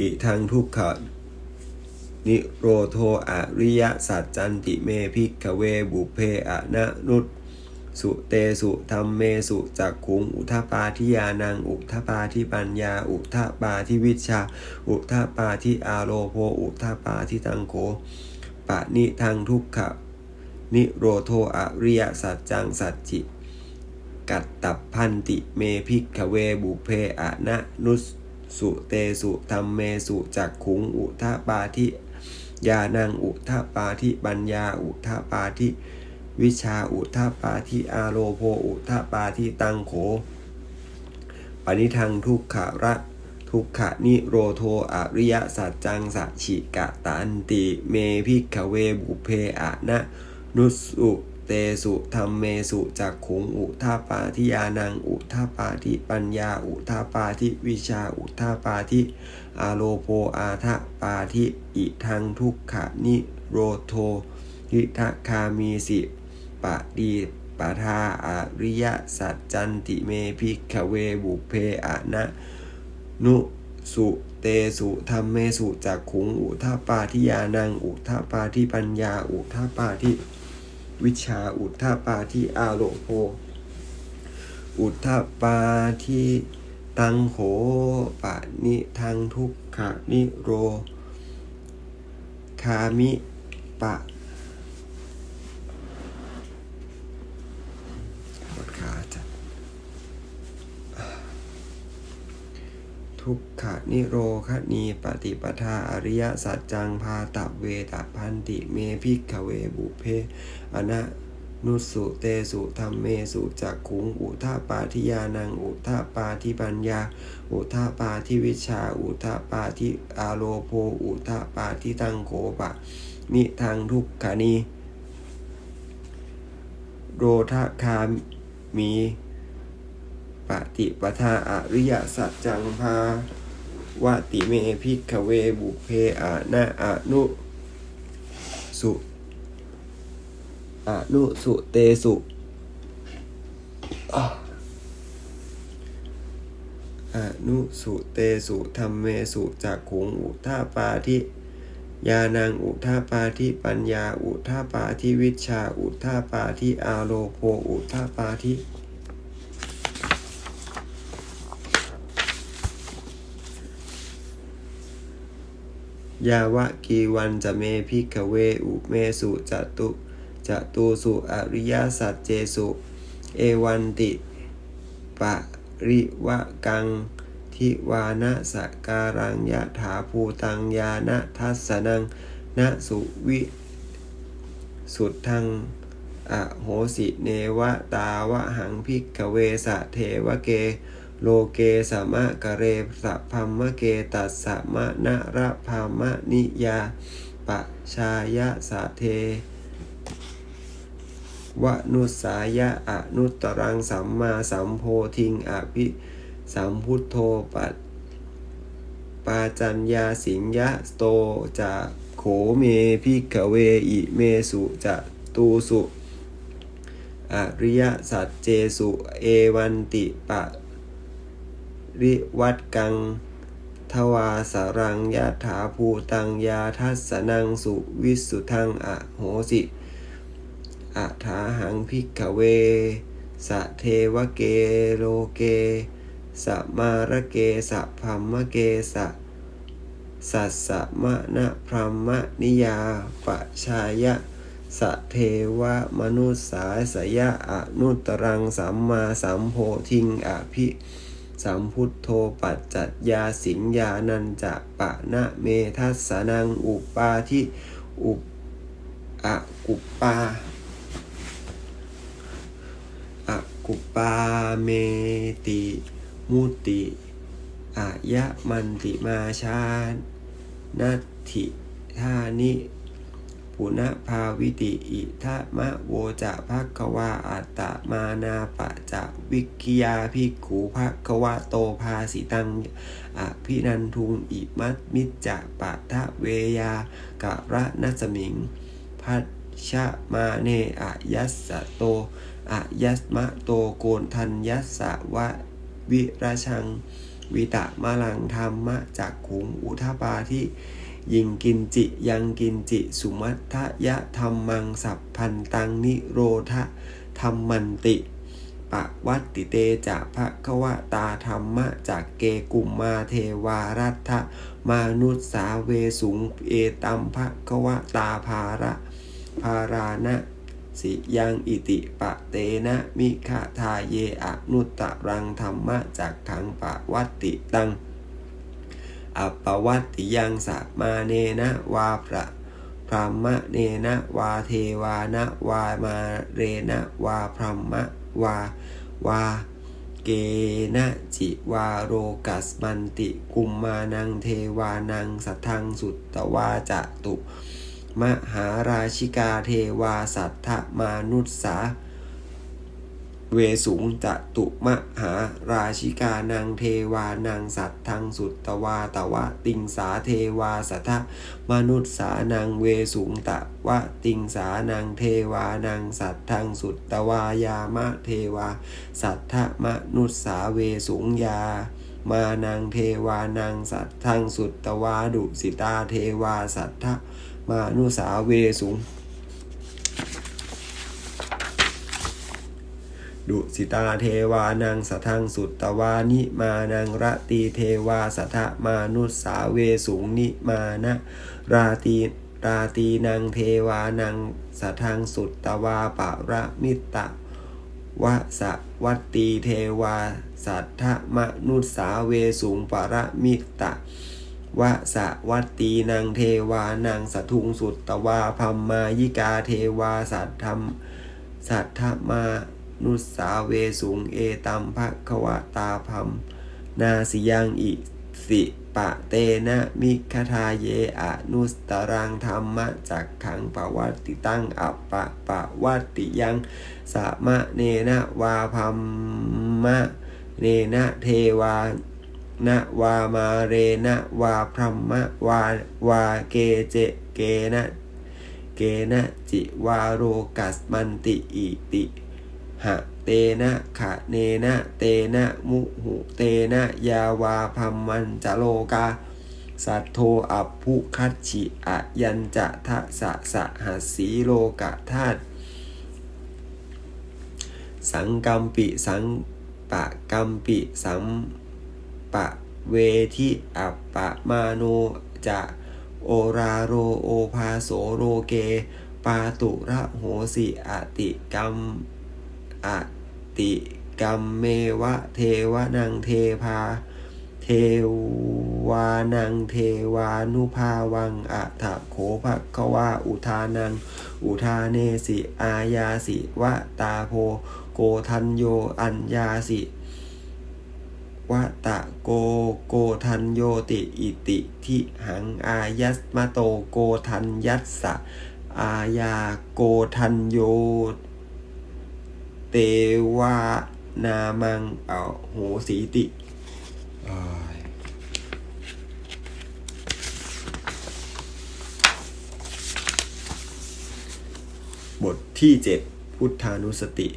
อิทังทุกขะนิโรโทอริยสัจจันติเมพิกเวบุเพอะนะนุตสุเตสุธรรมเมสุจักขุงอุทปาทิยานัง อุทปาทิปัญญา อุทปาทิวิชา อุทปาทิอาโลโภอุทปาทิตังโขปะนิทังทุกขะนิโรโทอริยสัจจังสัจจิ กัตตับพันติเมพิกเวบุเพอะนะนุส สุเตสุธรรมเมสุจักขุงอุทปาทิยานังอุทปาทิปัญญาอุทปาทิวิชาอุทปาทิอาโลโภอุทปาทิตังโขปณิทังทุกขะระทุกขะนิโรโทอริยสัจจังสัจฉิกะตันติเมพิกเวบุเพอะนะนุสุ เตสุธรรมเมสุจักขุงอุทาปาทิยานังอุทาปาทิปัญญาอุทาปาทิวิชาอุทาปาทิอาโลโปอาทะปาทิอิทังทุกขะนิโรโททิทะคามีสิปะดีปะทาอริยสัจจันติเมพิกขเวบุเพอะนะนุสุเตสุธรรมเมสุจักขุงอุทาปาทิยานังอุทาปาทิปัญญาอุทาปาทิ วิชาอุทาปาทิอาโลโภ อุทาปาทิตังโหปะนิทังทุกขะนิโร คามิปะปวดขาจัด ทุกขะนิโรคณีปฏิปทาอริยสัจจังพาตะเวตาพันติเมพิกเวบุเพอนะนุสุเตสุธรรมเมสุจักขุง อุทาปาทิยานัง อุทาปาทิปัญญา อุทาปาทิวิชา อุทาปาทิอาโลโภ อุทาปาทิตังโขปะ นิทางทุกขานีโรทคามี ปฏิปทาอริยสัจจังพาวติเมพิกขเวบุเพอานะอนุสุอนุสุเตสุอะนุสุเตสุธรรมเมสุจักขุงอุทาปาทิยานังอุทาปาทิปัญญาอุทาปาทิวิชาอุทาปาทิอาโลโภอุทาปาทิ ยาวะกีวันจะเมพิกเวอุเมสุจตุจตูสุอริยสัจเจสุ เอวันติปะริวะกัง ทิวานะสการังยะถาภูตังยานะทัสสนังนะสุวิสุดทังอโหสิเนวะตาวะหังพิกเวสะเทวเก โลเกสมะกะเรสะพัมมะเกตัสสะมะนะระพามะนิยาปะชายะสะเทวนุสายะอนุตรังสัมมาสัมโพธิงอภิสัมพุทโธปัตปาจัญญาสิงยะโตจะโขเมพิกเวอิเมสุจะตูสุอริยสัจเจสุ เอวันติปะ ริวัตกัง ทวาสารังยะถาภูตังยาทัสนังสุวิสุทังอโหสิอะถาหังพิกเว สะเทวเกโลเกสะมาระเกสะพัมมะเกสะสัสสะมะนะพรหมนิยาปะชายะสะเทวะมนุสสาสยะอนุตตรังสัมมาสัมโพธิงอภิ สัมพุทโธปัจจัยาสิงยานันจะปะนะเมทัสสนังอุปาทิอุปอะกุปปาอะกุปปาเมติมุติอายะมันติมาชานัตถิธานิ ปุณภาวิติอิทะมะโวจะภักควาอัตตมานาปะจะวิกิยาภิกขุภักควาโตภาสิตังอภินันทุงอิมัตมิจจะปะทะเวยากะระนัสมิงพัชมาเนอะยัสสะโตอะยัสมะโตโกนทันยัสสะวะวิราชัง วิตะมะลังธรรมะจักขุงอุทปาที่ ยิงกินจิยังกินจิ สุมัททะยะธรรมังสัพพันตังนิโรธะธรรมันติปะวัตติเตจะภะควะตาธรรมะจากเกกุมมาเทวารัตะมานุสสาเวสุงเอตัมภะควะตาภาระภารานะสิยังอิติปะเตนะมิขะทาเยอนุตตรังธรรมะจากขังปะวัตติตัง อัปวัตติยังสัมาเนนะวาพระพรหมะเนนะวาเทวานะวามาเรนะวาพรหมะวาวาเกนะจิวาโรกัสมันติกุมมานังเทวานังสัทธังสุตตวาจะตุ มหาราชิกาเทวาสัทธมานุสสา เวสุงจตุมหาราชิกานังเทวานังสัตทังสุตตวาตวะติงสาเทวาสัทธมนุษสานังเวสุงตะวะติงสานังเทวานังสัตทังสุตตวายามะเทวาสัทธมนุษสาเวสุงยามานังเทวานังสัตทังสุตตวาดุสิตาเทวาสัทธมานุสาเวสุง ดุสิตาเทวานังสัทังสุตตวานิมานังระตีเทวาสัทมานุสสาเวสุงนิมานะราตีราตีนังเทวานังสัทังสุตตวาปะระมิตะวะสวัตตีเทวาสัทธมนุสสาเวสุงปะระมิตะวะสะวัตตีนังเทวานังสทุงสุตตวาพัมมายิกาเทวาสัทธรรมสัทธมา นุสสาเวสุงเอตัมภะควะตาพัมนาสิยังอิสิปะเตนะมิคทาเยอนุสตรังธรรมะจักขังปวัตติตั้งอัปปะปะวัตติยังสะมะเนนะวาพัมมะเนนะเทวานะวามาเรนะวาพรหมะวาวาเกเจเกนะเกนะจิวาโรกัสมันติอิติ หะเตนะขะเนนะเตนะมุหุเตนะยาวาพัมมันจะโลกา สัทโทอัปพุคัตฉิอะยันจะทะสะสะหัสสีโลกะธาตุสังกัมปิสังปะกัมปิสัมปะเวทิอัปปะมาโนจะโอราโรโอภาโสโรเก ปาตุระโหสิอติกรรม อติกรรมเมวะเทวนังเทพา เทวานังเทวานุภาวังอัฏฐโขภะคะวาอุทานัง อุทาเนสิอายาสิวะตาโพโกทันโยอัญญาสิวะตะโกโกทันโยติอิติทิหังอายัสมะโตโกทันยัสสะ อาญาโกทันโย เตวานามังเอาโหสีติอ้ายบทที่7พุทธานุสติ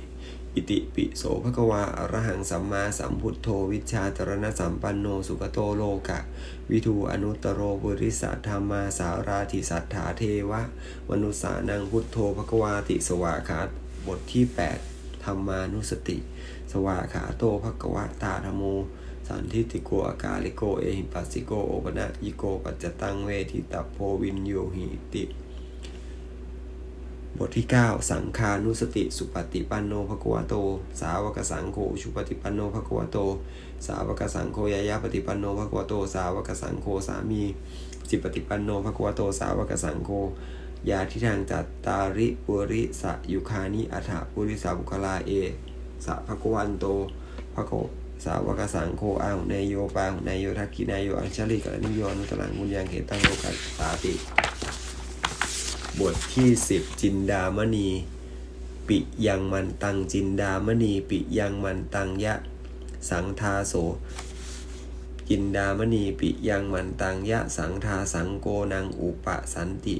อิติปิโสภควาอรหังสัมมาสัมพุทโธวิชาจรณสัมปันโนสุขโตโลกะ วิทูอนุตตโรบุริสัทธรรมาสาราธิสัทธาเทวะมนุสานังพุทโธภควาติสวาคาบทที่ 8 ธรรมานุสติ สวาขาโตภควะตาธโม สันทิติโกอากาลิโกเอหิปัสสิโกโอปนะยิโกปัจจตังเวทิตาโพวินโยหิติ บทที่ 9 สังคานุสติ สุปฏิปันโนภควโต สาวกสังโฆชุปฏิปันโนภควโต สาวกสังโฆยายาปฏิปันโนภควโต สาวกสังโฆสามีจิปฏิปันโนภควโตสาวกสังโฆ ยาทิทางจัตตาริปุริสะยุคานิอัฐปุริสาบุคลาเอสะภควันโตภโคสาวกสังโฆอาหุเนยโยปาหุเนยโยทักขินายโยอัญชลิกนิโยนุตตรังบุญยังเขตังโลกัสสาติ บทที่10จินดามณี ปิยังมันตังจินดามณี ปิยังมันตังยะ สังทาโสจินดามณีปิยังมันตังยะสังทาสังโกนังอุปสันติ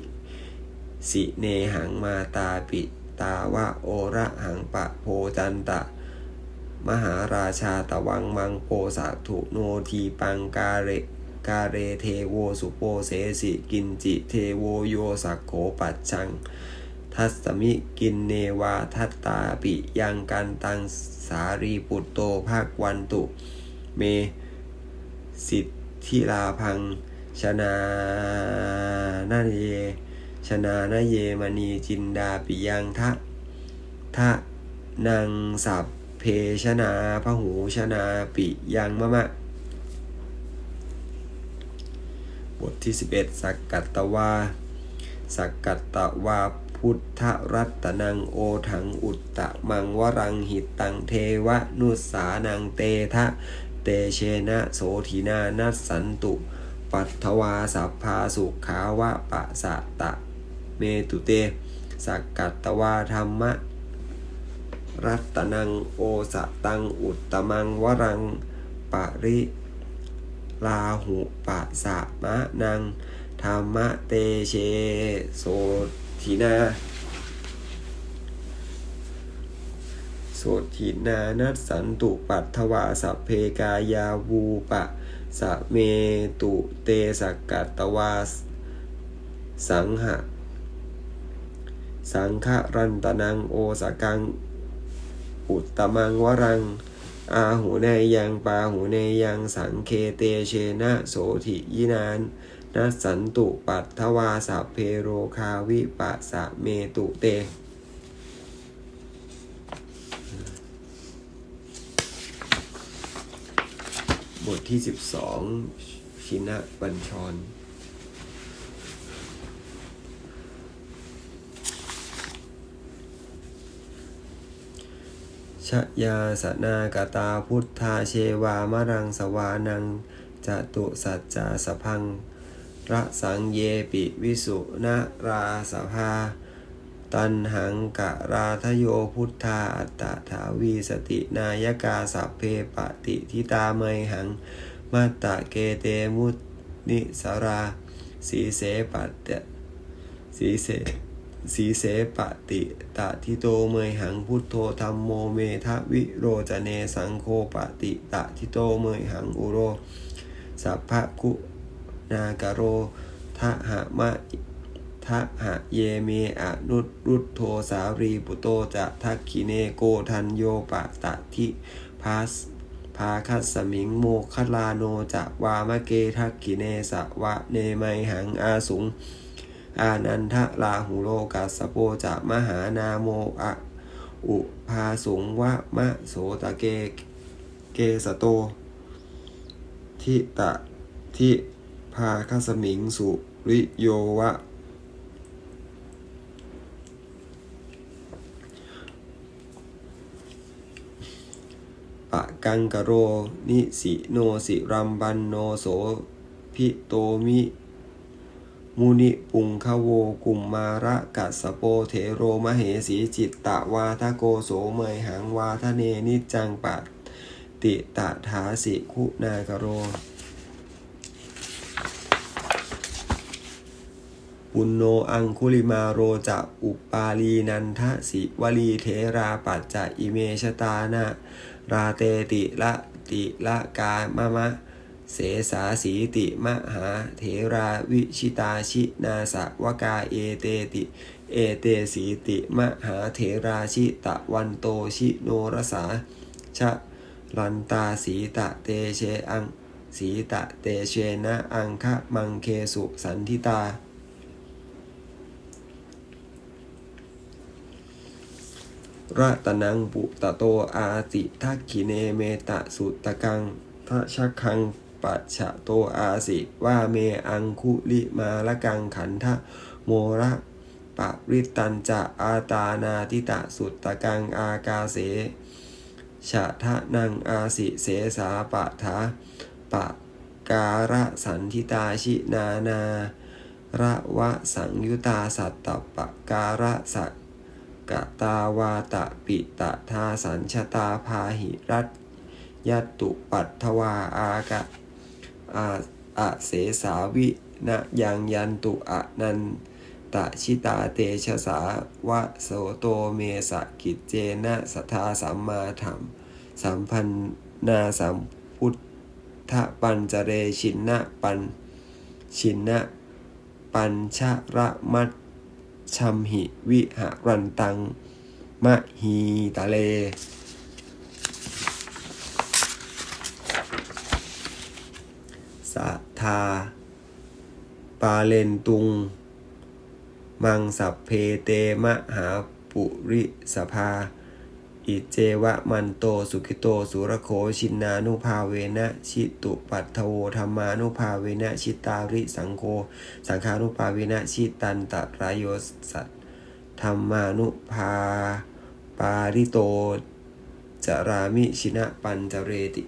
สิเนหังมาตาปิตาวะโอระหังปะโพจันตะ มหาราชาตะวังมังโปสะถุโนทีปังกาเรกาเรเทโวสุโปเสสิกินจิเทโวโยสักโขปัจชัง ทัสมิกินเนวาทัตตาปิยังกันตังสารีปุตโตภาควันตุ เมสิทธิลาพังชนานาเย ชนานาเยมณีจินดาปิยังทะทะนางสัพเพชนาพหูชนาปิยังมะมะ บทที่ 11 สักกัตตวา สักกัตตวาพุทธรัตนังโอถังอุตตะมังวรังหิตตังเทวะนุสานังเตทะเตเชนะโสธินานัสสันตุ ปัทถวาสัพพาสุขาวะปะสะตะ เมตุเต สักกัตตวาธรรมะ รัตนังโอสะตังอุตตมังวรังปริลาหุปะสะมะนังธรรมะเตเชโสทินาโสทินานัสสันตุปัทถวาสัพเพกายาวูปะสะเมตุเตสักกัตตวาสังหะ สังฆรันตนังโอสกัง อุตตมังวรัง อาหูเนยยังปาหูเนยยังสังเคเตเชนะโสถิยินานนัสสันตุปัทถวาสัพเพโรคาวิปัสสะเมตุเตบทที่ 12 ชินะบัญชร ยาสนากตาพุทธาเชวามรังสวานังจตุสัจจาสพังระสังเยปิวิสุนาราสภา ตันหังกะราทโยพุทธาอัตตถาวีสตินายกาสัพเพปติทิตาเมยหังมัตตะเกเตมุนิสาราสีเสปัตตสีเส สีเสปติตะทิโตเมยหังพุทโธธรรมโมเมทะวิโรจเนสังโฆปติตะทิโตเมยหังอุโร สัพพะกุนากโรทะหะมะทะหะเยเมอนุตรุตโทสารีปุโตจะทักขิเนโกทันโยปะตะทิพาสพาคัสสมิงโมคลาโนจะวามะเกทักขิเนสะวะเนไมหังอาสุง อานันทะลาหุโลกัสโปจะมหานาโมอะ อุพาสุงวะมะโสตะเก เกสโต ทิตะทิพาคสมิงสุริโยวะ ปะกังกโร นิสิโนสิรัมบันโนโสพิโตมิ มุนิปุงคโวกุมมาระกัสโปเทโรมเหสีจิตตะวาทะโกโสเมยหังวาทะเนนิจังปัตติตะถาสิคุณากโร ปุณโนอังคุลิมาโรจะอุปาลีนันทะสิวลีเทราปัจจะอิเมชตานะ ราเตติละติละกามะมะ เสสาสีติมหาเถราวิชิตาชินาสวกาเอเตติ เอเตสีติมหาเถราชิตะวันโตชิโนรสาชะลันตาสีตะเตเชอัง สีตะเตเชนะอังคะมังเคสุสันทิตาระตนังปุตโตอาติทักขิเนเมตะสุตตะกังทะชักคัง ปัจฉะโตอาสิว่าเมอังคุลิมาละกังขันทะโมระปะริตันจะอาตานาทิตะสุตตะกังอากาเสชะทะนังอาสิเสสาปะทะปะการะสันทิตาชินานาระวะสังยุตาสัตตปะการะสักกะตาวาตะปิตะทาสัญชตาพาหิรัตยัตตุปัตถวาอากะ อาอะเสสาวินะยังยันตุอะนันตะชิตาเตชะสาวะโสโตเมสะกิจเจนะสทธาสัมมาธรรม สัมพันนาสัมพุทธปัญจเรชินนะปัญชินนะปัญชระมัชชัมหิวิหรันตังมะฮีตะเล สัทา ปาเลนตุง มังสัพเพเตมะหาปุริสภา อิเจวะมันโตสุขิโตสุรโคชินนานุภาเวนะชิตุปัตถโวธรรมานุภาเวนะชิตาริสังโฆสังฆานุภาเวนะชิตันตรายโยสัตธรรมานุภาปาริโตจารามิชินะปัญจเรติ